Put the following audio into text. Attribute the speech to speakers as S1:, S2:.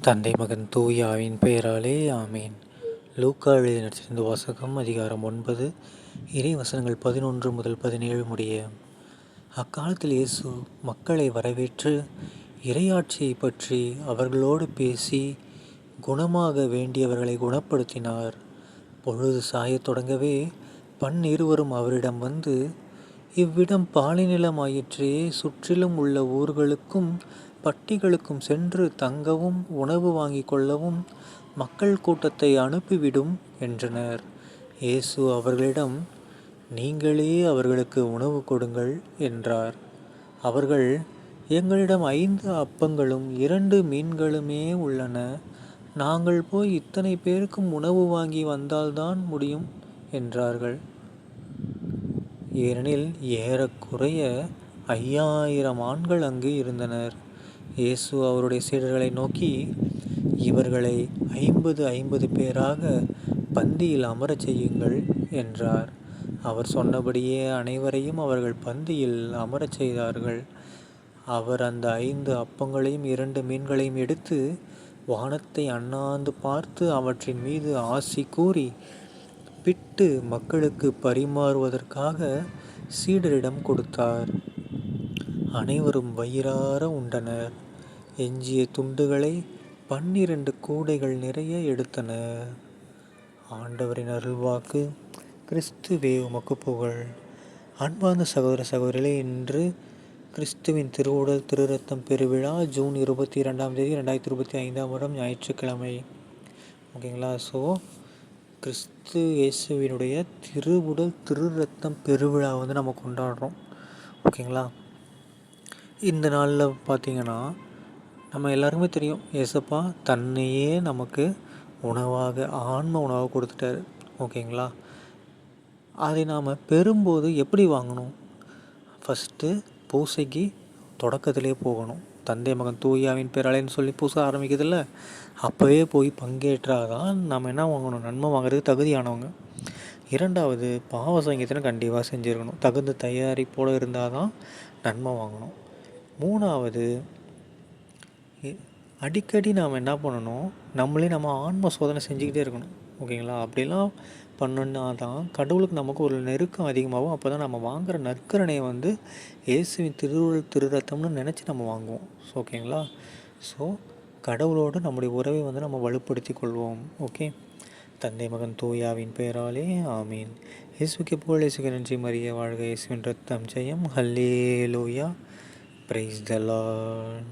S1: தந்தை மகன் தூயாவின் பெயராலே ஆமேன். லூக்கா எழுதி நடிச்சிருந்த வாசகம் அதிகாரம் ஒன்பது இறை வசனங்கள் பதினொன்று முதல் பதினேழு முடிய. அக்காலத்தில் இயேசு மக்களை வரவேற்று இரையாட்சியை பற்றி அவர்களோடு பேசி குணமாக வேண்டியவர்களை குணப்படுத்தினார். பொழுது சாயத் தொடங்கவே பன் இருவரும் அவரிடம் வந்து இவ்விடம் பாலைநிலமாயிற்றே சுற்றிலும் உள்ள ஊர்களுக்கும் பட்டிகளுக்கும் சென்று தங்கவும் உணவு வாங்கிக் கொள்ளவும் மக்கள் கூட்டத்தை அனுப்பிவிடும் என்றனர். இயேசு அவர்களிடம் நீங்களே அவர்களுக்கு உணவு கொடுங்கள் என்றார். அவர்கள் எங்களிடம் ஐந்து அப்பங்களும் இரண்டு மீன்களுமே உள்ளன. நாங்கள் போய் இத்தனை பேருக்கும் உணவு வாங்கி வந்தால்தான் முடியும் என்றார்கள். ஏனெனில் ஏறக்குறைய ஐயாயிரம் ஆண்கள் அங்கு இருந்தனர். இயேசு அவருடைய சீடர்களை நோக்கி இவர்களை ஐம்பது ஐம்பது பேராக பந்தியில் அமரச் செய்யுங்கள் என்றார். அவர் சொன்னபடியே அனைவரையும் அவர்கள் பந்தியில் அமரச் செய்தார்கள். அவர் அந்த ஐந்து அப்பங்களையும் இரண்டு மீன்களையும் எடுத்து வானத்தை அண்ணாந்து பார்த்து அவற்றின் மீது ஆசி கூறி பிட்டு மக்களுக்கு பரிமாறுவதற்காக சீடரிடம் கொடுத்தார். அனைவரும் வயிறார உண்டனர். எஞ்சிய துண்டுகளை பன்னிரண்டு கூடைகள் நிறைய எடுத்தனர். ஆண்டவரின் அருள்வாக்கு கிறிஸ்துவே உமக்கு புகழ். அன்பார்ந்த சகோதர சகோதரிகளே இன்று கிறிஸ்துவின் திருவுடல் திருரத்தம் பெருவிழா ஜூன் இருபத்தி இரண்டாம் தேதி ரெண்டாயிரத்தி இருபத்தி ஐந்தாம் வருடம் ஞாயிற்றுக்கிழமை. ஓகேங்களா? ஸோ கிறிஸ்து இயேசுவினுடைய திருவுடல் திருரத்தம் பெருவிழா வந்து நம்ம கொண்டாடுறோம். ஓகேங்களா? இந்த நாளில் பார்த்திங்கன்னா நம்ம எல்லாருக்குமே தெரியும் ஏசப்பா தன்னையே நமக்கு உணவாக ஆன்ம உணவாக கொடுத்துட்டாரு. ஓகேங்களா? அதை நாம் பெறும்போது எப்படி வாங்கணும்? ஃபஸ்ட்டு பூசைக்கு தொடக்கத்திலே போகணும். தந்தை மகன் தூயாவின் பேராலேன்னு சொல்லி பூசை ஆரம்பிக்கிறதில்ல அப்போவே போய் பங்கேற்றாதான் நம்ம என்ன வாங்கணும்? நன்மை வாங்குறதுக்கு தகுதியானவங்க. இரண்டாவது பாவ சங்கீதனை கண்டிப்பாக செஞ்சுருக்கணும். தகுந்த தயாரிப்போடு இருந்தால் தான் நன்மை வாங்கணும். மூணாவது அடிக்கடி நாம் என்ன பண்ணணும்? நம்மளே நம்ம ஆன்ம சோதனை செஞ்சுக்கிட்டே இருக்கணும். ஓகேங்களா? அப்படிலாம் பண்ணோன்னா தான் கடவுளுக்கு நமக்கு ஒரு நெருக்கம் அதிகமாகும். அப்போ தான் நம்ம வாங்குகிற நற்கரணையை வந்து இயேசுவின் திருவுருள் திருரத்தம்னு நினச்சி நம்ம வாங்குவோம். ஸோ ஓகேங்களா? ஸோ கடவுளோடு நம்முடைய உறவை வந்து நம்ம வலுப்படுத்தி கொள்வோம். ஓகே? தந்தை மகன் தூயாவின் பெயராலே ஆமீன். இயேசுக்கு போல் இயேசுக்கு நன்றி மரிய வாழ்க இயேசுவின் ரத்தம் ஜெயம். ஹல்லே லோயா Praise the Lord.